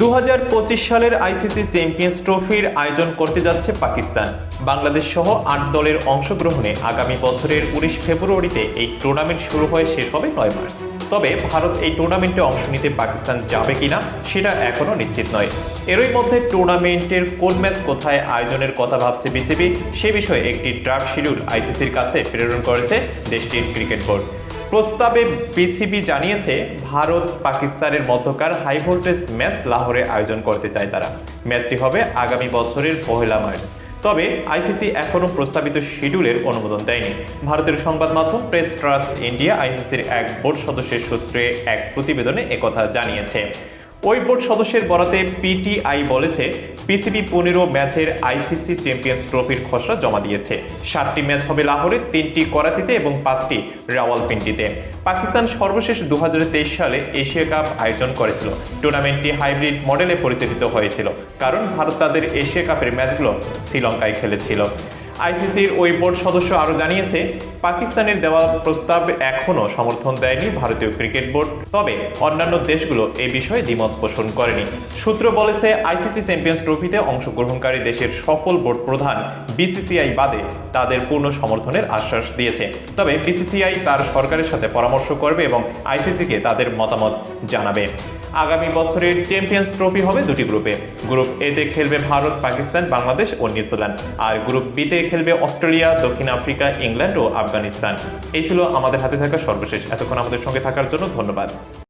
দু হাজার পঁচিশ সালের আইসিসি চ্যাম্পিয়ন্স ট্রফির আয়োজন করতে যাচ্ছে পাকিস্তান। বাংলাদেশ সহ আট দলের অংশগ্রহণে আগামী বছরের উনিশ ফেব্রুয়ারিতে এই টুর্নামেন্ট শুরু হয়ে শেষ হবে নয় মার্চ। তবে ভারত এই টুর্নামেন্টে অংশ নিতে পাকিস্তান যাবে কিনা সেটা এখনও নিশ্চিত নয়। এরই মধ্যে টুর্নামেন্টের কোন ম্যাচ কোথায় আয়োজনের কথা ভাবছে বিসিবি, সে বিষয়ে একটি ড্রাফট শিডিউল আইসিসির কাছে প্রেরণ করেছে দেশটির ক্রিকেট বোর্ড। প্রস্তাবে বিসিবি জানিয়েছে, ভারত পাকিস্তানের মধ্যকার হাই ভোল্টেজ ম্যাচ লাহোরে আয়োজন করতে চায় তারা। ম্যাচটি হবে আগামী বছরের পহেলা মার্চ। তবে আইসিসি এখনও প্রস্তাবিত শিডিউলের অনুমোদন দেয়নি। ভারতের সংবাদ মাধ্যম প্রেস ট্রাস্ট ইন্ডিয়া আইসিসির এক বোর্ড সদস্যের সূত্রে এক প্রতিবেদনে একথা জানিয়েছে। ওই বোর্ড সদস্যের বরাতে পিটিআই বলেছে পিসিবি পনেরো ম্যাচের আইসিসি চ্যাম্পিয়ন্স ট্রফির খসড়া জমা দিয়েছে। সাতটি ম্যাচ হবে লাহোরে তিনটি করাচিতে এবং পাঁচটি রাওয়ালপিন্ডিতে। পাকিস্তান সর্বশেষ দু হাজার তেইশ সালে এশিয়া কাপ আয়োজন করেছিল। টুর্নামেন্টটি হাইব্রিড মডেলে পরিচালিত হয়েছিল, কারণ ভারত তাদের এশিয়া কাপের ম্যাচগুলো শ্রীলঙ্কায় খেলেছিল। আইসিসির ওই বোর্ড সদস্য আরও জানিয়েছে, পাকিস্তানের দেওয়া প্রস্তাব এখনও সমর্থন দেয়নি ভারতীয় ক্রিকেট বোর্ড। তবে অন্যান্য দেশগুলো এই বিষয়ে দ্বিমত পোষণ করেনি। সূত্র বলেছে, আইসিসি চ্যাম্পিয়ন্স ট্রফিতে অংশগ্রহণকারী দেশের সকল বোর্ড প্রধান বিসিসিআই বাদে তাদের পূর্ণ সমর্থনের আশ্বাস দিয়েছে। তবে বিসিসিআই তার সরকারের সাথে পরামর্শ করবে এবং আইসিসিকে তাদের মতামত জানাবে। আগামী বছরের চ্যাম্পিয়ন্স ট্রফি হবে দুটি গ্রুপে। গ্রুপ এতে খেলবে ভারত, পাকিস্তান, বাংলাদেশ ও নিউজিল্যান্ড। আর গ্রুপ বিতে খেলবে অস্ট্রেলিয়া, দক্ষিণ আফ্রিকা, ইংল্যান্ড ও আফগানিস্তান। এই ছিল আমাদের হাতে থাকা সর্বশেষ। এতক্ষণ আমাদের সঙ্গে থাকার জন্য ধন্যবাদ।